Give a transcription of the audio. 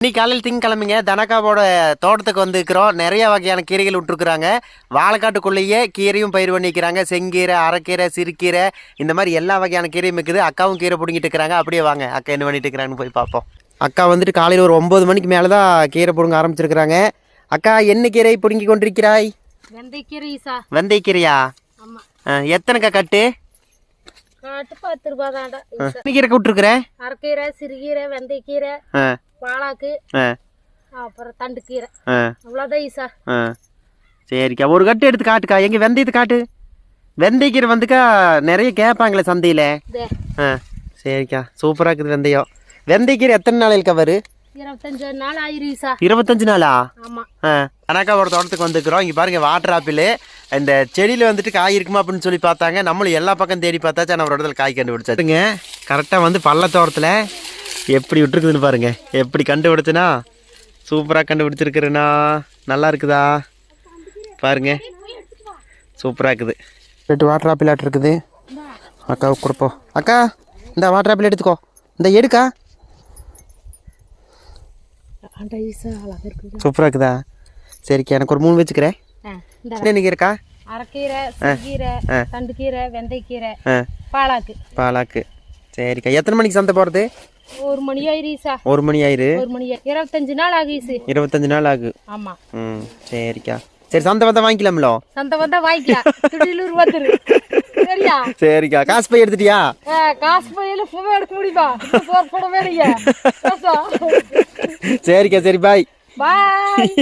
இன்னைக்கு காலையில் திங்கக்கிழமைங்க தனக்காவோட தோட்டத்துக்கு வந்துருக்கிறோம். நிறைய வகையான கீரைகள் விட்டுருக்குறாங்க. வாழைக்காட்டுக்குள்ளேயே கீரையும் பயிர் பண்ணிக்கிறாங்க. செங்கீரை அரைக்கீரை சிறுக்கீரை இந்த மாதிரி எல்லா வகையான கீரையும் இருக்குது. அக்காவும் கீரை பிடிங்கிட்டு இருக்கிறாங்க. அப்படியே வாங்க. அக்கா என்ன பண்ணிட்டு இருக்கிறாங்கன்னு போய் பார்ப்போம். அக்கா வந்துட்டு காலையில் ஒரு ஒம்பது மணிக்கு மேலே தான் கீரை பிடுங்க ஆரம்பிச்சிருக்கிறாங்க. அக்கா என்ன கீரை பிடுங்கி கொண்டிருக்கிறாய்? வெந்தயக்கீரை ஈசா வெந்தய கீரையா ஆமா. ஆ, எத்தனைக்கா கட்டு? காட்டு பத்து ரூபா தாண்டா கீரை விட்டுருக்குற? அரைக்கீரை சிறுகீரை வெந்தயக்கீரை. பாலாக்கு அப்புறம் தண்டுக்கீரை ஆ. அவ்வளோதான் ஈசா சரிக்கா ஒரு கட்டு எடுத்து காட்டுக்கா. எங்கே வெந்தயத்தை காட்டு. வெந்தயக்கீரை வந்துக்கா நிறைய கேட்பாங்களே சந்தையில். ஆ சரிக்கா. சூப்பராக இருக்குது வெந்தயம். வெந்தயக்கீரை எத்தனை நாளைக்கு வரு? இருபத்தஞ்சு நாள் ஆ கணக்காவோட தோட்டத்துக்கு வந்துக்கிறோம். இங்கே பாருங்கள் வாட்டர் ஆப்பிள் இந்த செடியில் வந்துட்டு காய் இருக்குமா அப்படின்னு சொல்லி பார்த்தாங்க. நம்மளும் எல்லா பக்கம் தேடி பார்த்தாச்சு. ஆனால் ஒரு இடத்துல காய் கண்டுபிடிச்சாருங்க கரெக்டாக வந்து பள்ளத்தோட்டத்தில் எப்படி விட்டுருக்குதுன்னு பாருங்க. எப்படி கண்டுபிடிச்சனா? சூப்பராக கண்டுபிடிச்சிருக்கிறேண்ணா நல்லா இருக்குதா? பாருங்க. சூப்பராக இருக்குது. ரெண்டு வாட்டர் ஆப்பிள் ஆட்டு இருக்குது. அக்காவுக்கு கொடுப்போம் அக்கா இந்த வாட்டர் ஆப்பிள் எடுத்துக்கோ. இந்த எடுக்கா. சூப்பராக இருக்குதா? சரிக்கா எனக்கு ஒரு மூணு வச்சுக்கிறேன். என்ன இருக்கா? அரைக்கீரை சிறுகீரை தண்டுக்கீரை வெந்தயக்கீரை ஆ. பாலாக்கு. பாலாக்கு. சரிக்கா. எத்தனை மணிக்கு சந்தை போகிறது ஒரு மணி ஆயிரும் ஈசா ஒரு மணி ஆயிரு? ஒரு மணி இருபத்தஞ்சு நாள் ஆகும் ஈசு இருபத்தஞ்சு நாள் ஆகு. ஆமா. ம் சரிக்கா. சரி சந்தை வந்தால் வாங்கிக்கலாம்லோ? சந்தை வந்தா வாங்கிக்கலாம். வந்துரு சரியா? சரிக்கா. காசு போய் எடுத்துட்டியா? காசு பையில புகை எடுக்க முடியுமா? போட வேணுங்க சரிக்கா சரி பாய். பாய்.